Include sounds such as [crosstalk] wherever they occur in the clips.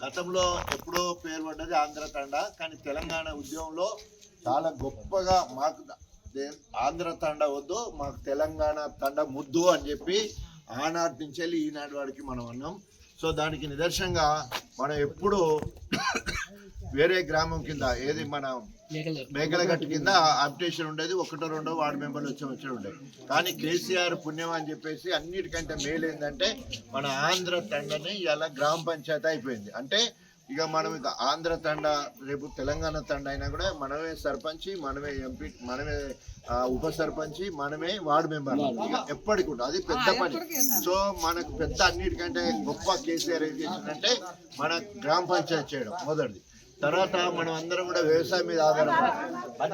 గతంలో ఎప్పుడో పేరు పడ్డది ఆంధ్ర తండ కానీ తెలంగాణ ఉద్యమంలో చాలా గొప్పగా మాకు దే- ఆంధ్ర తండ వద్దు మాకు తెలంగాణ తండ ముద్దు అని చెప్పి ఆనాటి నుంచి వెళ్ళి ఈనాటి వాడికి మనం అన్నాం. సో దానికి నిదర్శనంగా మనం ఎప్పుడు వేరే గ్రామం కింద ఏది మన మేకలగట్టు కింద అప్డేషన్ ఉండేది ఒకటో రెండో వార్డు మెంబర్లు వచ్చి వచ్చి ఉండేది కానీ కేసీఆర్ పుణ్యం అని చెప్పేసి అన్నిటికంటే మేలు ఏంటంటే మన ఆంధ్ర తండని ఇలా గ్రామ పంచాయతీ అయిపోయింది. అంటే ఇక మనం ఇక ఆంధ్ర తండ రేపు తెలంగాణ తండ అయినా కూడా మనమే సర్పంచి మనమే ఎంపీ మనమే ఉప సర్పంచి మనమే వార్డు మెంబర్ ఇక ఎప్పటికి అది పెద్ద పని. సో మనకు పెద్ద అన్నిటికంటే గొప్ప కేసీఆర్ ఏం చేసిందంటే మన గ్రామ పంచాయతీ చేయడం మొదటిది. తర్వాత మనం అందరం కూడా వ్యవసాయం మీద ఆధారపడతాం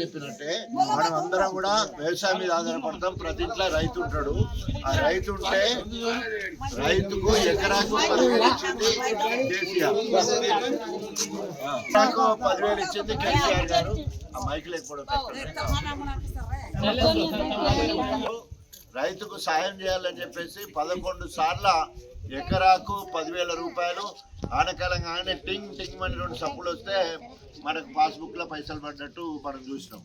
చెప్పినట్టే మనం అందరం కూడా వ్యవసాయం మీద ఆధారపడతాం. ప్రతి ఇంట్లో రైతు ఉంటాడు. ఆ రైతు ఉంటే రైతుకు ఎకరాకు పదివేలు ఇచ్చింది కేసీఆర్. ఎకరాకు పదివేలు ఇచ్చింది కేసీఆర్ గారు. ఆ మైక్ లేకపోవడం రైతుకు సాయం చేయాలని చెప్పేసి పదకొండు సార్ల ఎకరాకు పదివేల రూపాయలు ఆనకాలంగానే టింగ్ టింగ్ అని రెండు సప్పులు వస్తే మనకు పాస్బుక్లో పైసలు పడ్డట్టు మనం చూసినాం.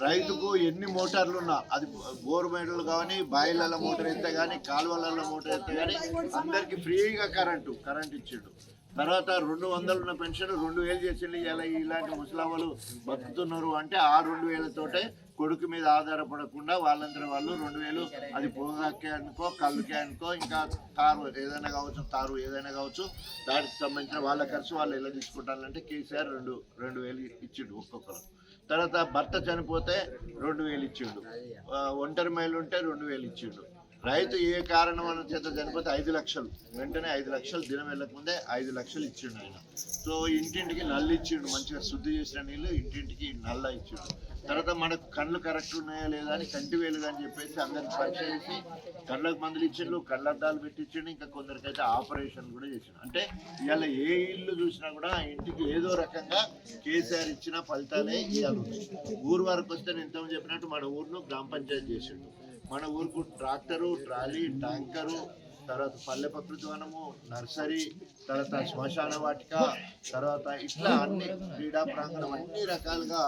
రైతుకు ఎన్ని మోటార్లు ఉన్నా అది బోర్ మోటార్లు కానీ బాయిల మోటార్ ఎత్తే కానీ కాలువలలో మోటార్ ఎత్తే కానీ అందరికీ ఫ్రీగా కరెంటు కరెంట్ ఇచ్చిండు. తర్వాత రెండు వందలు ఉన్న పెన్షన్ రెండు వేలు చేసిండు ఇలా ఇలాంటి ముసలావాళ్ళు బతుకుతున్నారు అంటే ఆ రెండు వేలతోటే కొడుకు మీద ఆధారపడకుండా వాళ్ళందరూ వాళ్ళు రెండు వేలు అది పొగాకే అనుకో కళ్ళుకే అనుకో ఇంకా కారు ఏదైనా కావచ్చు తారు ఏదైనా కావచ్చు దానికి సంబంధించిన వాళ్ళ ఖర్చు వాళ్ళు ఎలా తీసుకుంటారంటే కేసీఆర్ రెండు రెండు వేలు ఇచ్చిండు ఒక్కొక్కరు. తర్వాత భర్త చనిపోతే రెండు వేలు ఇచ్చిండు. ఒంటరి మైలు ఉంటే రెండు వేలు ఇచ్చిండు. రైతు ఏ కారణం అన్న చేత చనిపోతే ఐదు లక్షలు. వెంటనే ఐదు లక్షలు దినం వెళ్ళకముందే ఐదు లక్షలు ఇచ్చిండు ఆయన. సో ఇంటింటికి నల్లు ఇచ్చిండు మంచిగా శుద్ధి చేసిన నీళ్ళు ఇంటింటికి నల్ల ఇచ్చిండు. తర్వాత మనకు కళ్ళు కరెక్ట్ ఉన్నాయా లేదా అని కంటి వేలుగా అని చెప్పేసి అందరికి పరీక్ష చేసి కళ్ళకు మందులు ఇచ్చిండు కళ్ళద్దాలు పెట్టించిండు ఇంకా కొందరికైతే ఆపరేషన్ కూడా చేసిండు. అంటే ఇవాళ ఏ ఇల్లు చూసినా కూడా ఇంటికి ఏదో రకంగా కేసీఆర్ ఇచ్చిన ఫలితాలే ఇవాళ ఉన్నాయి. ఊరు వరకు వస్తే నేను ఇంతకుముందు చెప్పినట్టు మన ఊరును గ్రామ పంచాయతీ చేసిండు. మన ఊరుకు ట్రాక్టరు ట్రాలీ ట్యాంకరు తర్వాత పల్లె ప్రకృతి వనము నర్సరీ తర్వాత శ్మశాన వాటిక తర్వాత ఇట్లా అన్ని క్రీడా ప్రాంగణం అన్ని రకాలుగా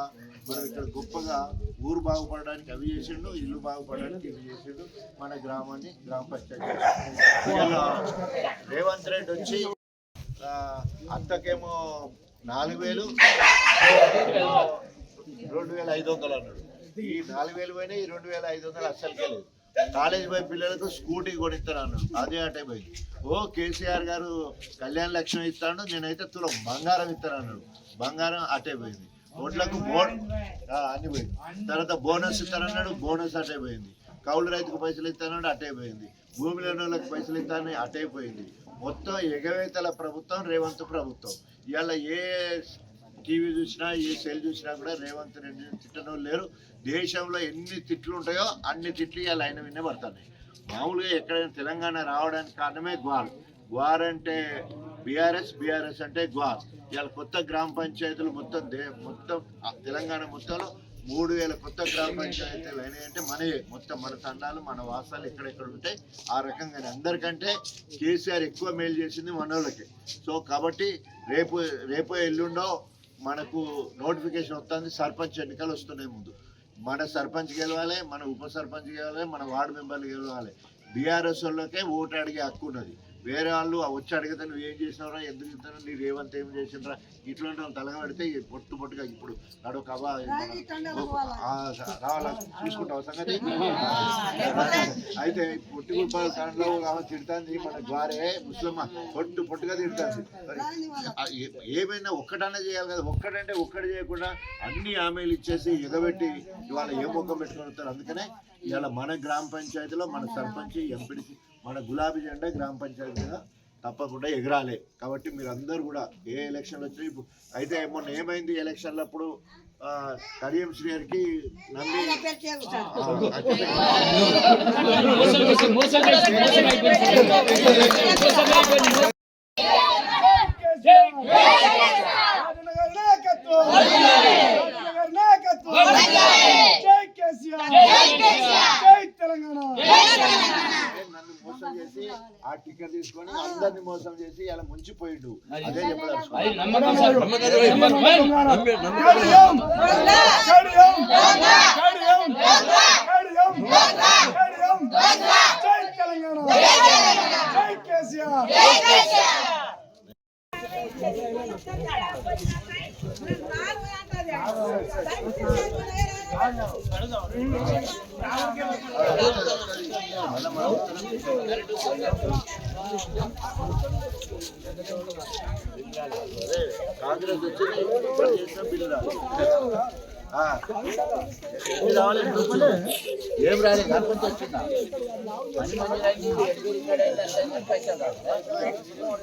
మనం ఇక్కడ గొప్పగా ఊరు బాగుపడడానికి అవి చేసిండు ఇల్లు బాగుపడడానికి ఇవి చేసిండు మన గ్రామాన్ని గ్రామ పంచాయతీ. రేవంత్ రెడ్డి వచ్చి అంతకేమో అత్తకేమో నాలుగు వేలు రెండు వేల ఐదు వందలు అన్నాడు. ఈ నాలుగు వేలు పోయినా ఈ రెండు వేల ఐదు వందలు అస్సలకే లేదు. కాలేజ్ పోయి పిల్లలకు స్కూటీ కొనిస్తాను అన్నాడు అదే అంటే పోయింది ఓ కేసీఆర్ గారు కళ్యాణ లక్ష్యం ఇస్తాను నేనైతే తులం బంగారం ఇస్తాను అన్నాడు బంగారం అటే పోయింది. ఓట్లకు బోన్ అన్ని పోయింది. తర్వాత బోనస్ ఇస్తానన్నాడు బోనస్ అటే పోయింది. కౌలు రైతుకు పైసలు ఇస్తానన్నాడు అటే పోయింది. భూమి లేని వాళ్ళకి పైసలు ఇస్తానని అటే పోయింది. మొత్తం ఎగవేతల ప్రభుత్వం రేవంత్ ప్రభుత్వం. ఇవాళ ఏ టీవీ చూసినా ఏ సెల్ చూసినా కూడా రేవంత్ రెడ్డి తిట్టడం లేరు. దేశంలో ఎన్ని తిట్లు ఉంటాయో అన్ని తిట్లు ఇవాళ ఆయన విన్నే పడుతున్నాయి మామూలుగా ఎక్కడైనా తెలంగాణ రావడానికి కారణమే గ్వాల్. గ్వార్ అంటే బీఆర్ఎస్ బీఆర్ఎస్ అంటే గ్వార్ ఇవాళ కొత్త గ్రామ పంచాయతీలు మొత్తం దే మొత్తం ఆ తెలంగాణ మొత్తంలో మూడు వేల కొత్త గ్రామ పంచాయతీలు అయినాయంటే మనయే. మొత్తం మన తండాలు మన వాసాలు ఎక్కడెక్కడ ఉంటాయి ఆ రకంగా అందరికంటే కేసీఆర్ ఎక్కువ మేలు చేసింది మనోళ్ళకి. సో కాబట్టి రేపు రేపు ఎల్లుండో మనకు నోటిఫికేషన్ వస్తుంది సర్పంచ్ ఎన్నికలు వస్తున్నాయి ముందు. మన సర్పంచ్ గెలవాలి మన ఉప సర్పంచ్ గెలవాలి మన వార్డు మెంబర్లు గెలవాలి. బీఆర్ఎస్ వాళ్ళకే ఓటు అడిగే హక్కు ఉన్నది. వేరే వాళ్ళు వచ్చి అడిగితే నువ్వు ఏం చేసినవరా? ఎందుకు ఇస్తాను నీ రేవంత్ ఏం చేసినరా ఇట్లాంటి వాళ్ళు తలగా పెడితే ఈ పొట్టు పొట్టుగా ఇప్పుడు నడు కబా రావాలా? చూసుకుంటావు సంగతి? [laughs] అయితే పొట్టి ఆమె తిడుతుంది మన ద్వారే ముస్లిం పొట్టు పొట్టుగా తిడుతుంది. ఏమైనా ఒక్కటన్నా చేయాలి కదా. ఒక్కటంటే ఒక్కటి చేయకుండా అన్ని హామీలు ఇచ్చేసి ఎగబెట్టి ఇవాళ ఏ ముఖం పెట్టుకొని అందుకనే ఇవాళ మన గ్రామ పంచాయతీలో మన సర్పంచ్ ఎంపీడీ మన గులాబీ జెండా గ్రామ పంచాయతీ మీద తప్పకుండా ఎగరాలి. కాబట్టి మీరు అందరూ కూడా ఏ ఎలక్షన్లు వచ్చినాయి ఇప్పుడు అయితే మొన్న ఏమైంది ఎలక్షన్లప్పుడు ఆ, కడియం శ్రీ గారికి నంది ఆ, అక్కడ- మోసం చేసి మోసం చేసి మోసం అయిపోయింది మోసం అయిపోయింది రాజనగర్ నాయకత్వం రాజనగర్ నాయకత్వం జై కేసీఆర్ జై తెలంగాణ నన్ను మోసం చేసి ఆ టికెట్ తీసుకొని అందరిని మోసం చేసి ఇలా ముంచిపోయిండు. అదే అది చెప్పదలుచుకున్నాను నమ్మకం sir number one Kadiyam Kadiyam Kadiyam Kadiyam Kadiyam జై తెలంగాణ జై కేసీఆర్ అదే కాంగ్రెస్ వచ్చింది పని చేసిన బిల్లు రాలేదు. ఆ. ఎన్ని రావాలి ఎన్ని వచ్చింది? ఏం రాలే గణపతి వచ్చిందా పని మంది రైతు ఎడుగురు ఇక్కడ అయితే పైసలు రావు.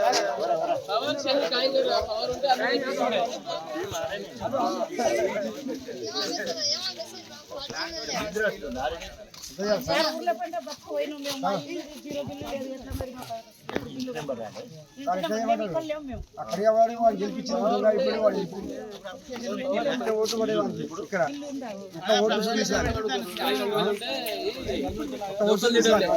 ఆ? అక్కడ వాడు వాడు గెలిపించిన ఇప్పుడు వాడు ఓటు పడేవాడు ఇక్కడ ఓటు చూసారు